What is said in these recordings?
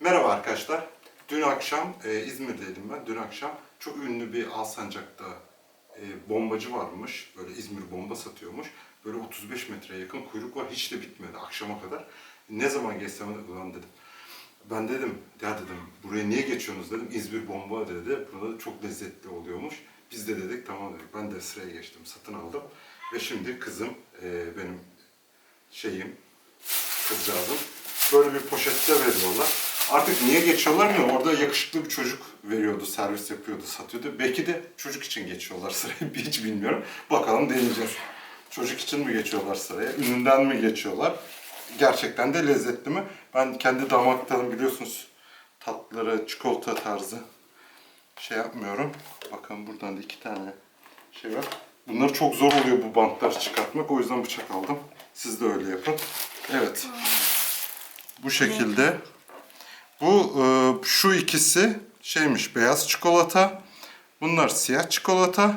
Merhaba arkadaşlar. Dün akşam e, İzmir'deydim ben. Dün akşam çok ünlü bir Alsancak'ta e, bombacı varmış. Böyle İzmir bomba satıyormuş. Böyle 35 metreye yakın kuyruk var. Hiç de bitmedi akşama kadar. Ne zaman geçsem ulan dedim. Ben dedim, ya dedim buraya niye geçiyorsunuz dedim. İzmir bomba dedi. Burada çok lezzetli oluyormuş. Biz de dedik tamam dedik. Ben de sıraya geçtim, satın aldım. Ve şimdi kızım e, benim şeyim, kızcağızım. Böyle bir poşette veriyorlar. Artık niye geçiyorlar mı? Orada yakışıklı bir çocuk veriyordu, servis yapıyordu, satıyordu. Belki de çocuk için geçiyorlar sırayı hiç bilmiyorum. Bakalım deneyeceğiz. Çocuk için mi geçiyorlar sıraya, ününden mi geçiyorlar? Gerçekten de lezzetli mi? Ben kendi damak tadım biliyorsunuz tatlıları, çikolata tarzı şey yapmıyorum. Bakın buradan da iki tane şey var. Bunlar çok zor oluyor bu bantları çıkartmak. O yüzden bıçak aldım. Siz de öyle yapın. Evet. Bu şekilde. Bu e, şu ikisi şeymiş beyaz çikolata. Bunlar siyah çikolata.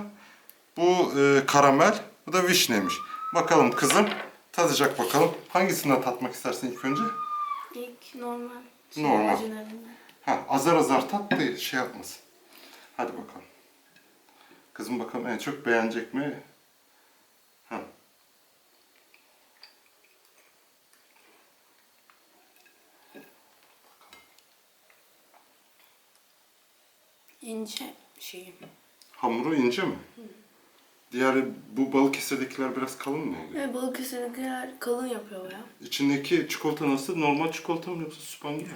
Bu e, karamel. Bu da vişneymiş. Bakalım kızım tadacak bakalım. Hangisinden tatmak istersin ilk önce? İlk normal. Normal. orijinalinden. Ha, azar azar tat da şey yapmasın. Hadi bakalım. Kızım bakalım en çok beğenecek mi? İnce şeyim. Hamuru ince mi? Diğer bu Balıkesir'dekiler biraz kalın mı oluyor? Ve Balıkesir'dekiler kalın yapıyor ya. İçindeki çikolata nasıl? Normal çikolata mı yoksa süphangi mi?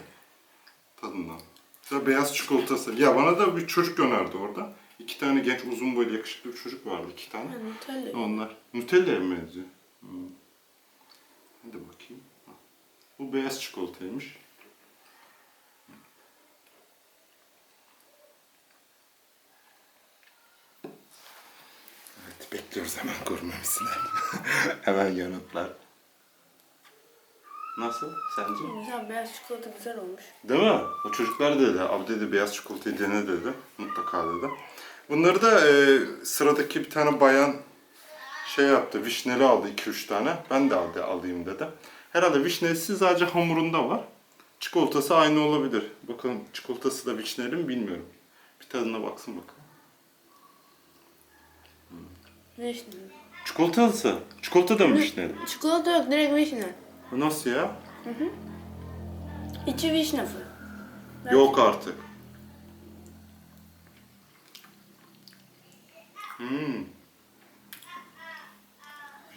Tadından. Mesela beyaz çikolatası. Ya bana da bir çocuk önerdi orada. İki tane genç uzun boylu yakışıklı bir çocuk vardı. iki tane. Yani Nutella. Onlar. Nutella'ya mı benziyor? Hmm. Hadi bakayım. Ha. Bu beyaz çikolataymış. Evet, bekliyoruz hemen kurmamızını. hemen yanıtlar. Nasıl? Sence? Güzel beyaz çikolata güzel olmuş. Değil mi? O çocuklar dedi. Abi dedi beyaz çikolatayı dene dedi. Mutlaka dedi. Bunları da e, sıradaki bir tane bayan şey yaptı. Vişneli aldı 2-3 tane. Ben de aldı, alayım dedi. Herhalde vişnesi sadece hamurunda var. Çikolatası aynı olabilir. Bakalım çikolatası da vişneli mi bilmiyorum. Bir tadına baksın bakalım. Vişne. Çikolatası. Çikolata da mı vişneli? Çikolata yok direkt vişne. Nasıl ya? İçi vişne fırı. Yok artık. Hmm.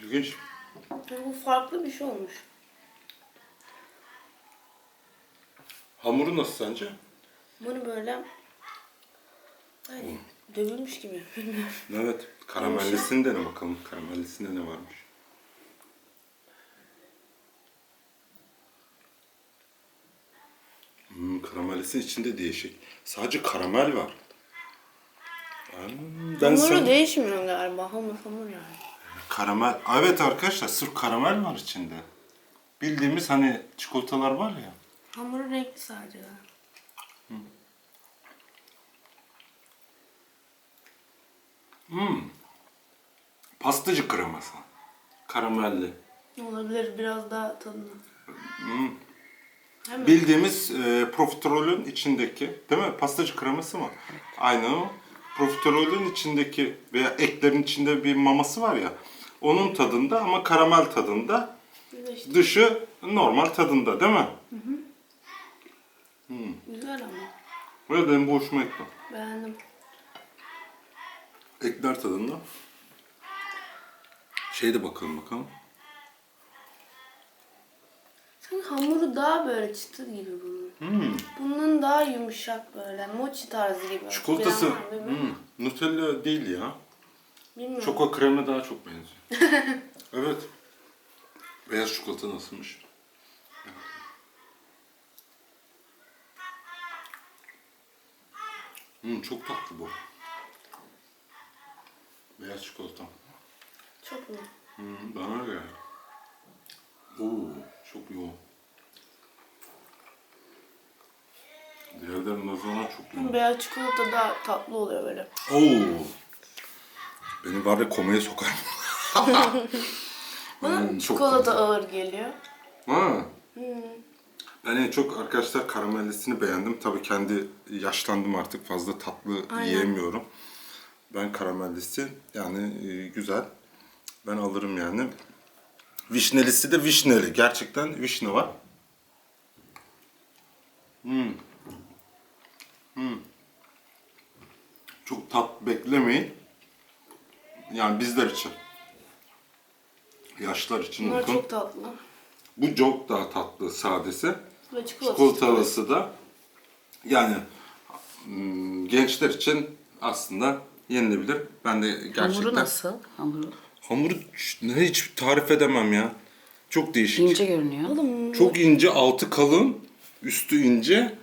İlginç. Bu farklı bir şey olmuş. Hamuru nasıl sence? Bunu böyle hani dövülmüş gibi. Evet. Karamellisini dene bakalım. Karamellisinde ne varmış? Hmm, karamellisi içinde değişik. Sadece karamel var. Hmm, ben Hamuru sen... değişmiyor galiba. Hamur hamur yani. Karamel. Evet arkadaşlar sırf karamel var içinde. Bildiğimiz hani çikolatalar var ya. Hamuru renkli sadece. Pastacı kreması. Karamelli. Olabilir biraz daha tadını. Hemen. Bildiğimiz e, profiterolün içindeki, değil mi? Pastacı kreması mı? Aynen o. Profiterolün içindeki veya eklerin içinde bir maması var ya. Onun tadında ama karamel tadında. Bir de işte Dışı normal tadında değil mi? güzel ama. Böyle benim bu hoşuma gitti. Beğendim. Ekler tadında. Şey de bakalım bakalım. Sanki hamuru daha böyle çıtır gibi bunun. Hmm. Bunun daha yumuşak böyle mochi tarzı gibi. Çikolatası hmm, Nutella değil ya. Bilmiyorum. Çoko kreme daha çok benziyor. evet. Beyaz çikolata nasılmış? Hmm, çok tatlı bu. Beyaz çikolata. Çok mu? Hmm, bana öyle. Oo, çok yoğun. Diğerlerinin nazaran çok yoğun. Beyaz çikolata daha tatlı oluyor böyle. Oo. Beni var ya komaya sokar. Bana Hmm, çok çikolata ağır geliyor. Ha. Hmm. Ben en çok arkadaşlar karamellisini beğendim. Tabii kendi yaşlandım artık fazla tatlı Aynen. yiyemiyorum. Ben karamellisi yani e, güzel. Ben alırım yani. Vişnelisi de vişneli. Gerçekten vişne var. Hmm. Hmm. Çok tat beklemeyin. Yani bizler için. Yaşlar için Bunlar uygun. çok tatlı. Bu çok daha tatlı sadesi. Ve çikolata. Da yani hmm, gençler için aslında yenilebilir. Ben de gerçekten Hamuru nasıl? Hamuru hamuru hiç tarif edemem ya. Çok değişik. ince görünüyor. Oğlum Çok ince, altı kalın, üstü ince.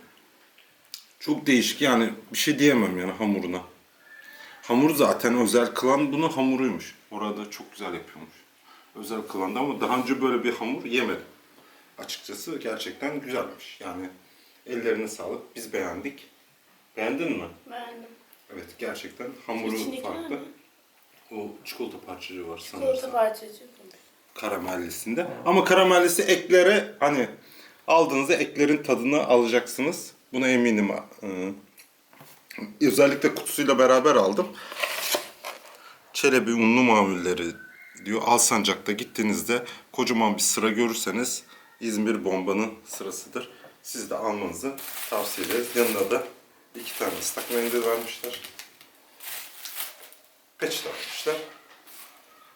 Çok değişik yani bir şey diyemem yani hamuruna. Hamur zaten özel kılan bunu hamuruymuş. Orada çok güzel yapıyormuş. Özel kılandı ama daha önce böyle bir hamur yemedim. Açıkçası gerçekten güzelmiş. Yani ellerine sağlık. Biz beğendik. Beğendin mi? beğendim. Evet gerçekten hamuru İçindekiler farklı. mi? O çikolata parçacığı var Çikolata sanırsam parçacığı. karamellisinde. Ama karamellisi eklere hani aldığınızda eklerin tadını alacaksınız. Buna eminim. Ee, özellikle kutusuyla beraber aldım. Çelebi unlu mamulleri diyor. Alsancak'ta gittiğinizde kocaman bir sıra görürseniz İzmir bombanın sırasıdır. Siz de almanızı tavsiye ederiz. Yanında da iki tane ıslak mendil vermişler. Peçete vermişler.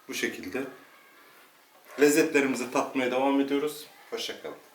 Bu şekilde Lezzetlerimizi tatmaya devam ediyoruz. Hoşçakalın.